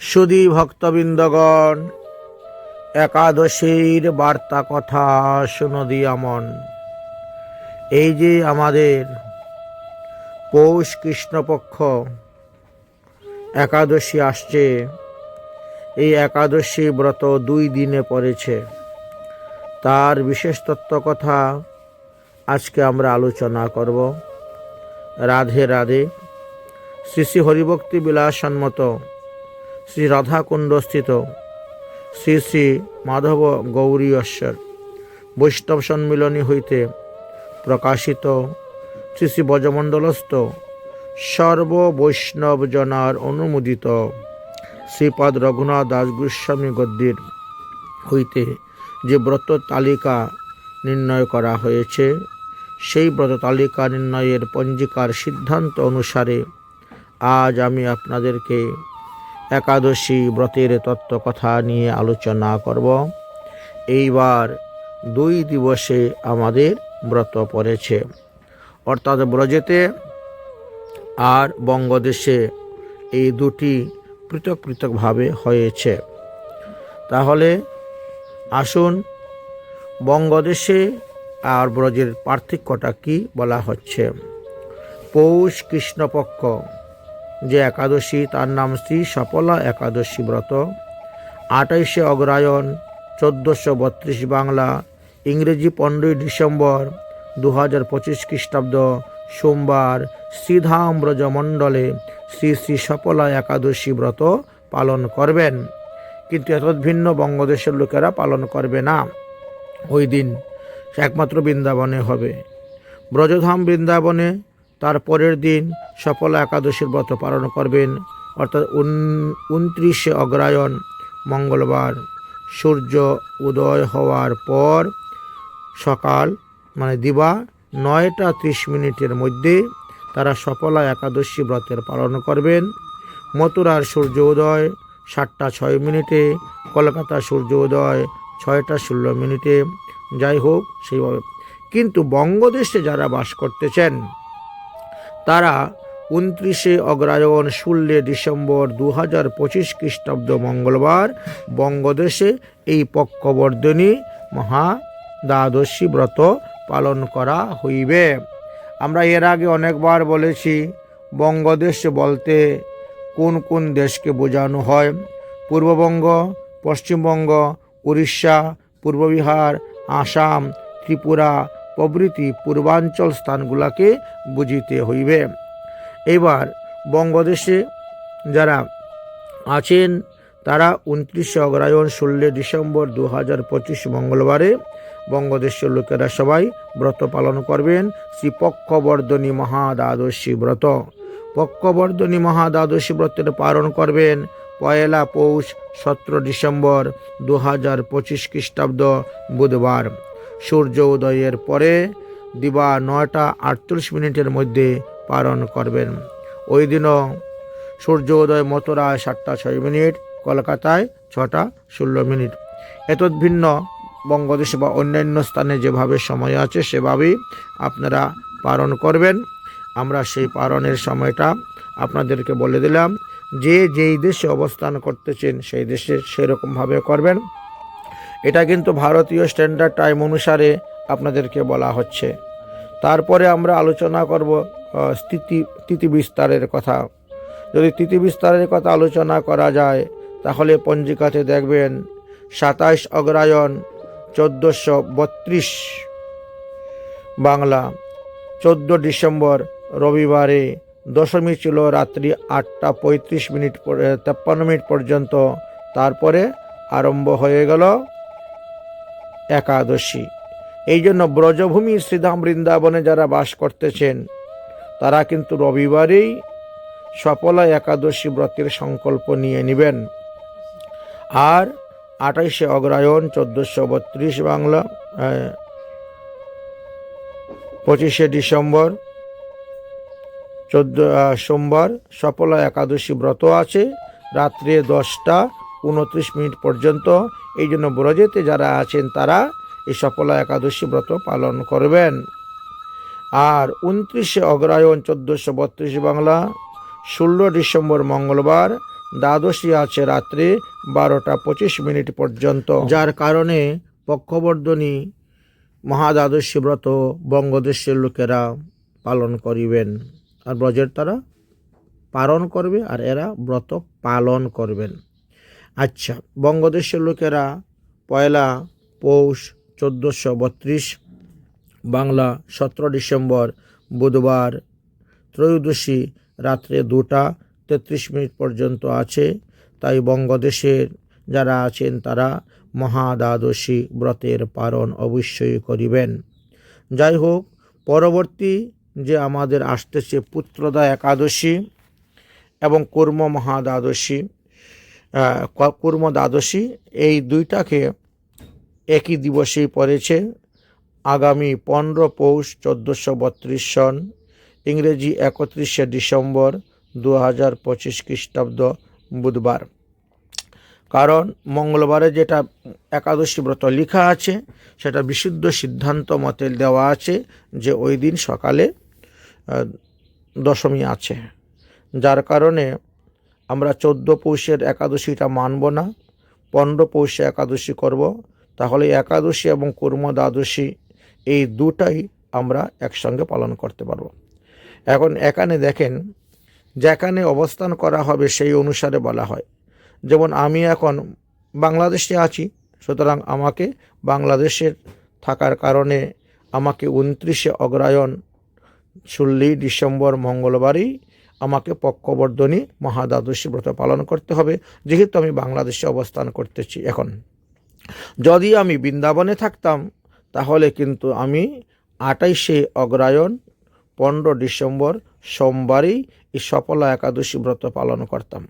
সুদী ভক্তবৃন্দগণ একাদশীর বার্তা কথা শুনদি আমন। এই যে আমাদের পৌষ কৃষ্ণপক্ষ, একাদশী আসছে। এই একাদশী ব্রত দুই দিনে পড়েছে। তার বিশেষ তত্ত্ব কথা আজকে আমরা আলোচনা করব। রাধে রাধে। শ্রী শ্রী হরিভক্তি বিলাস সম্মত শ্রী রাধাকুণ্ডস্থিত শ্রী শ্রী মাধব গৌরী ঈশ্বর বৈষ্ণব সম্মিলনী হইতে প্রকাশিত শ্রী শ্রী ব্রজমণ্ডলস্থ সর্ব বৈষ্ণব জনার অনুমোদিত শ্রীপাদ রঘুনাথ দাস গোস্বামী গদ্যের হইতে যে ব্রত তালিকা নির্ণয় করা হয়েছে, সেই ব্রত তালিকা নির্ণয়ের পঞ্জিকার সিদ্ধান্ত অনুসারে আজ আমি আপনাদেরকে একাদশী ব্রতের তত্ত্ব কথা নিয়ে আলোচনা করব। এইবার দুই দিবসে আমাদের ব্রত পড়েছে। অর্থাৎ ব্রজেতে আর বঙ্গদেশে এই দুটি পৃথক পৃথকভাবে হয়েছে। তাহলে আসুন বঙ্গদেশে আর ব্রজের পার্থক্যটা কি বলা হচ্ছে? পৌষ কৃষ্ণপক্ষ যে একাদশী, তার নাম শ্রী সফলা একাদশী ব্রত। আঠাইশে অগ্রায়ণ চোদ্দোশো বত্রিশ বাংলা, ইংরেজি পনেরোই ডিসেম্বর দু হাজার পঁচিশ খ্রিস্টাব্দ, সোমবার শ্রীধাম ব্রজমণ্ডলে শ্রী শ্রী সফলা একাদশী ব্রত পালন করবেন। কিন্তু ভিন্ন বঙ্গদেশের লোকেরা পালন করবে না। ওই দিন একমাত্র বৃন্দাবনে হবে। ব্রজধাম বৃন্দাবনে তার পরের দিন সফলা একাদশীর ব্রত পালন করবেন, অর্থাৎ উনত্রিশে অগ্রায়ণ মঙ্গলবার। সূর্য উদয় হওয়ার পর সকাল মানে দিবা নয়টা ত্রিশ মিনিটের মধ্যে তারা সফলা একাদশী ব্রতের পালন করবেন। মথুরার সূর্য উদয় সাতটা ছয় মিনিটে কলকাতা সূর্য উদয় ছয়টা ষোলো মিনিটে। যাই হোক, সেইভাবে। কিন্তু বঙ্গদেশে যারা বাস করতেছেন তারা উনত্রিশে অগ্রায়ণ ষোলো ডিসেম্বর দু হাজার পঁচিশ খ্রিস্টাব্দ মঙ্গলবার বঙ্গদেশে এই পক্ষবর্ধনী মহা দ্বাদশী ব্রত পালন করা হইবে। আমরা এর আগে অনেকবার বলেছি, বঙ্গদেশ বলতে কোন কোন দেশকে বোঝানো হয়? পূর্ববঙ্গ, পশ্চিমবঙ্গ, উড়িষ্যা পূর্ববিহার আসাম, ত্রিপুরা প্রভৃতি পূর্বাঞ্চল স্থানগুলোকে বুঝিতে হইবে। এবার বঙ্গদেশে যারা আছেন, তারা উনত্রিশে অগ্রায়ণ ষোলো ডিসেম্বর দু হাজার পঁচিশ মঙ্গলবারে বঙ্গদেশের লোকেরা সবাই ব্রত পালন করবেন। শ্রী পক্ষবর্ধনী মহাদ্বাদশী ব্রত। পক্ষবর্ধনী মহাদ্বাদশী ব্রতের পালন করবেন পয়লা পৌষ সতেরো ডিসেম্বর দু হাজার পঁচিশ খ্রিস্টাব্দ বুধবার। সূর্য উদয়ের পরে দিবা নয়টা আটচল্লিশ মিনিটের মধ্যে পালন করবেন। ওই দিনও সূর্য উদয় মথুরায় সাতটা ছয় মিনিট, কলকাতায় ছটা ষোলো মিনিট। এতদ ভিন্ন বঙ্গদেশ বা অন্যান্য স্থানে যেভাবে সময় আছে সেভাবেই আপনারা পালন করবেন। আমরা সেই পালনের সময়টা আপনাদেরকে বলে দিলাম, যে যেই দেশে অবস্থান করতেছেন সেই দেশে সেরকমভাবে করবেন। এটা কিন্তু ভারতীয় স্ট্যান্ডার্ড টাইম অনুসারে আপনাদেরকে বলা হচ্ছে। তারপরে আমরা আলোচনা করব স্থিতি তিথি বিস্তারের কথা। যদি তিথি বিস্তারের কথা আলোচনা করা যায়, তাহলে পঞ্জিকাতে দেখবেন সাতাইশ অগ্রায়ণ চোদ্দোশো বত্রিশ বাংলা, চোদ্দ ডিসেম্বর রবিবারে দশমী ছিল রাত্রি আটটা পঁয়ত্রিশ মিনিট তেপ্পান্ন মিনিট পর্যন্ত। তারপরে আরম্ভ হয়ে গেল একাদশী। এই জন্য ব্রজভূমি শ্রীধাম বৃন্দাবনে যারা বাস করতেছেন, তারা কিন্তু রবিবারেই সফলা একাদশী ব্রতের সংকল্প নিয়ে নেবেন। আর আঠাইশে অগ্রায়ণ চোদ্দোশো বত্রিশ বাংলা পঁচিশে ডিসেম্বর, চোদ্দ সোমবার সফলা একাদশী ব্রত আছে। রাত্রে দশটা উনত্রিশ মিনিট পর্যন্ত। এই জন্য ব্রজেতে যারা আছেন তারা এই সফলা একাদশী ব্রত পালন করবেন। আর উনত্রিশে অগ্রায়ণ চোদ্দোশো বত্রিশ বাংলা ষোলো ডিসেম্বর মঙ্গলবার, দ্বাদশী আছে রাত্রে বারোটা পঁচিশ মিনিট পর্যন্ত। যার কারণে পক্ষবর্ধনী মহাদ্বাদশী ব্রত বঙ্গদেশের লোকেরা পালন করিবেন। আর ব্রজের তারা পালন করবে আর এরা ব্রত পালন করবেন। আচ্ছা বঙ্গদেশের লোকেরা পয়লা পৌষ চোদ্দোশো বত্রিশ, বাংলা সতেরো ডিসেম্বর বুধবার ত্রয়োদশী রাত্রে দুটা তেত্রিশ মিনিট পর্যন্ত আছে। তাই বঙ্গদেশের যারা আছেন তারা মহাদ্বাদশী ব্রতের পালন অবশ্যই করিবেন। যাই হোক, পরবর্তী যে আমাদের আসতেছে পুত্রদা একাদশী এবং কুর্ম মহাদ্বাদশী কুর্ম দ্বাদশী, এই দুইটাকে একই দিবসেই পড়েছে। আগামী পনেরো পৌষ চোদ্দোশো বত্রিশ সন, ইংরেজি একত্রিশে ডিসেম্বর দু হাজার পঁচিশ খ্রিস্টাব্দ বুধবার। কারণ মঙ্গলবারে যেটা একাদশী ব্রত লেখা আছে, সেটা বিশুদ্ধ সিদ্ধান্ত মতে দেওয়া আছে যে ওই দিন সকালে দশমী আছে। যার কারণে আমরা চোদ্দ পৌষের একাদশীটা মানব না, পনেরো পৌষে একাদশী করব। তাহলে একাদশী এবং কুর্ম দ্বাদশী এই দুটাই আমরা একসঙ্গে পালন করতে পারব। এখন এখানে দেখেন, যেখানে অবস্থান করা হবে সেই অনুসারে বলা হয়। যেমন আমি এখন বাংলাদেশে আছি, সুতরাং আমাকে বাংলাদেশের থাকার কারণে আমাকে উনত্রিশে অগ্রায়ণ ষোলোই ডিসেম্বর মঙ্গলবারই আমাকে পক্ষবর্ধনী মহাদ্বাদশী ব্রত পালন করতে হবে। যেহেতু আমি বাংলাদেশে অবস্থান করতেছি এখন। যদি আমি বৃন্দাবনে থাকতাম, তাহলে কিন্তু আমি আটাইশে অগ্রায়ণ, পনেরো ডিসেম্বর সোমবারই এই সফলা একাদশী ব্রত পালন করতাম।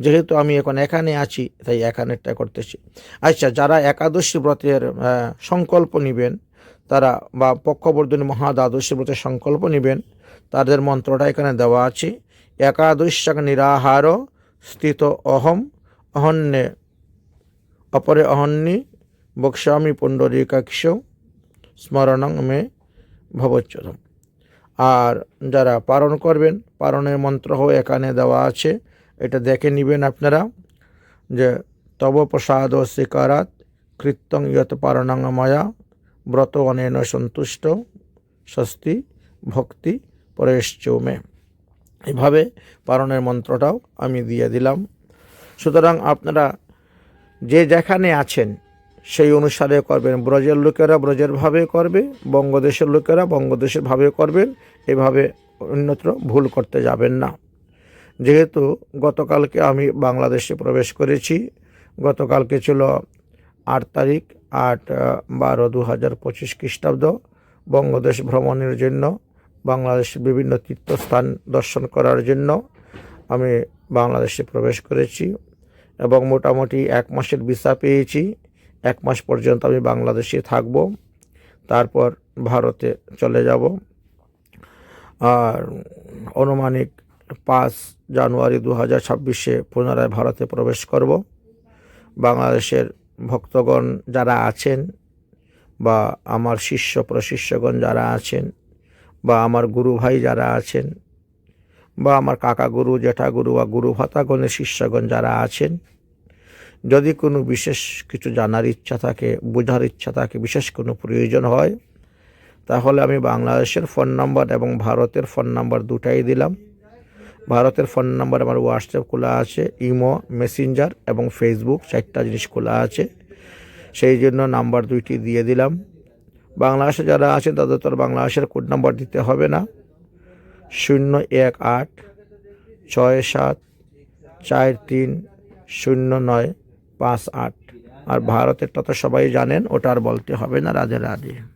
যেহেতু আমি এখন এখানে আছি, তাই এখানেরটা করতেছি। আচ্ছা যারা একাদশী ব্রতের সংকল্প নেবেন, তারা বা পক্ষবর্ধনী মহাদ্বাদশী ব্রতের সংকল্প নেবেন তাদের মন্ত্রটা এখানে দেওয়া আছে, একাদশাক নিরাহার স্থিত অহম, অহন্যে, অপরে অহন্যি বক্সামি পুণ্ডরীকাক্ষ স্মরণং মে ভবচ্যতম। আর যারা পালন করবেন পালনের মন্ত্রও এখানে দেওয়া আছে, এটা দেখে নেবেন আপনারা, যে তব প্রসাদ স্বীকারাত, কৃত্যং ইয়ত পারণাং ময়া ব্রত অনেন সন্তুষ্ট, স্বস্তি, ভক্তি পরেশ্চৌমে এভাবে পারণের মন্ত্রটাও আমি দিয়ে দিলাম। সুতরাং আপনারা যে যেখানে আছেন, সেই অনুসারে করবেন। ব্রজের লোকেরা ব্রজের ভাবে করবে, বঙ্গদেশের লোকেরা বঙ্গদেশের ভাবে করবেন। এভাবে অন্যত্র ভুল করতে যাবেন না। যেহেতু গতকালকে আমি বাংলাদেশে প্রবেশ করেছি, গতকালকে ছিল আট তারিখ, আট বারো দু হাজার পঁচিশ খ্রিস্টাব্দ বঙ্গদেশ ভ্রমণের জন্য। বাংলাদেশের বিভিন্ন তীর্থস্থান দর্শন করার জন্য আমি বাংলাদেশে প্রবেশ করেছি এবং মোটামুটি এক মাসের ভিসা পেয়েছি। এক মাস পর্যন্ত আমি বাংলাদেশে থাকব, তারপর ভারতে চলে যাব। আর অনুমানিক পাঁচ জানুয়ারি দু হাজার ছাব্বিশে পুনরায় ভারতে প্রবেশ করব। বাংলাদেশের ভক্তগণ যারা আছেন বা আমার শিষ্য প্রশিষ্যগণ যারা আছেন বা আমার গুরু ভাই যারা আছেন বা আমার কাকা গুরু, জেঠা গুরু বা গুরু ভাতাগণের শিষ্যগণ যারা আছেন, যদি কোনো বিশেষ কিছু জানার ইচ্ছা থাকে, বোঝার ইচ্ছা থাকে, বিশেষ কোনো প্রয়োজন হয়, তাহলে আমি বাংলাদেশের ফোন নাম্বার এবং ভারতের ফোন নাম্বার দুটাই দিলাম। ভারতের ফোন নাম্বার আমার হোয়াটসঅ্যাপ খোলা আছে, ইমো, মেসেঞ্জার এবং ফেসবুক, চারটা জিনিস খোলা আছে। সেই জন্য নাম্বার দুইটি দিয়ে দিলাম। বাংলাদেশে যারা আছেন তাদের তো বাংলা বাংলাদেশের কোড নাম্বার দিতে হবে না। শূন্য এক আট, ছয় সাত, চার তিন, শূন্য নয়, পাঁচ আট। আর ভারতের তো সবাই জানেন, ওটা আর বলতে হবে না রাজে রাধে।